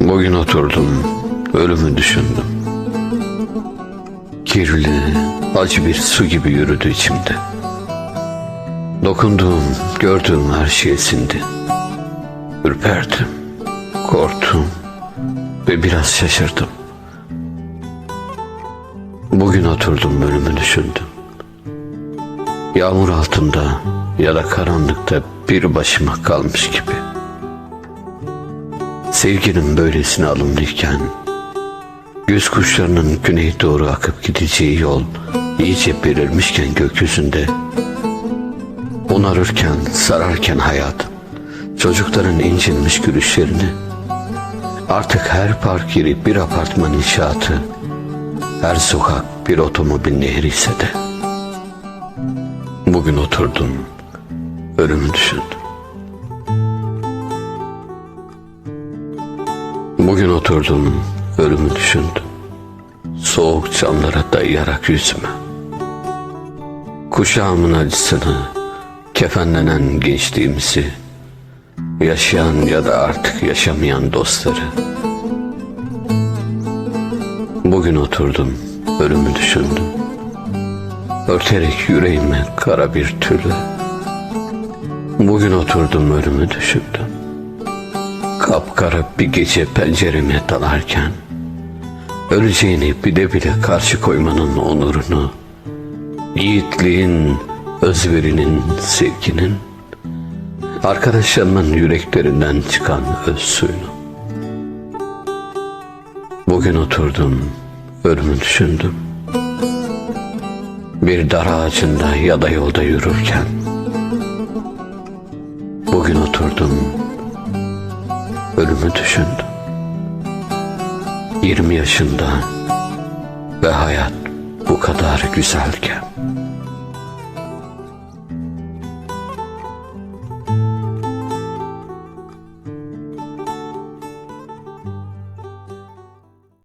Bugün oturdum, ölümü düşündüm. Kirli, acı bir su gibi yürüdü içimde. Dokunduğum, gördüğüm her şey sindi. Ürperdim, korktum ve biraz şaşırdım. Bugün oturdum, ölümü düşündüm. Yağmur altında ya da karanlıkta bir başıma kalmış gibi. Sevginin böylesine alımlıyken Göz kuşlarının güneye doğru akıp gideceği yol iyice belirmişken gökyüzünde onarırken, sararken hayat çocukların incinmiş gülüşlerini artık her park yeri bir apartman inşaatı her sokak bir otomobil nehri ise de bugün oturdum ölümü düşündüm Bugün oturdum, ölümü düşündüm. Soğuk camlara dayayarak yüzüme. Kuşağımın acısını, kefenlenen gençliğimizi, yaşayan ya da artık yaşamayan dostları. Bugün oturdum, ölümü düşündüm. Örterek yüreğime kara bir tülle. Bugün oturdum, ölümü düşündüm. Kapkara bir gece pencereme dalarken Öleceğini bile bile karşı koymanın onurunu Yiğitliğin, özverinin, sevginin Arkadaşlarımın yüreklerinden çıkan öz suyunu Bugün oturdum, ölümü düşündüm Bir dar ağacında ya da yolda yürürken Bugün oturdum, ölümü düşündüm. 20 yaşında ve hayat bu kadar güzelken.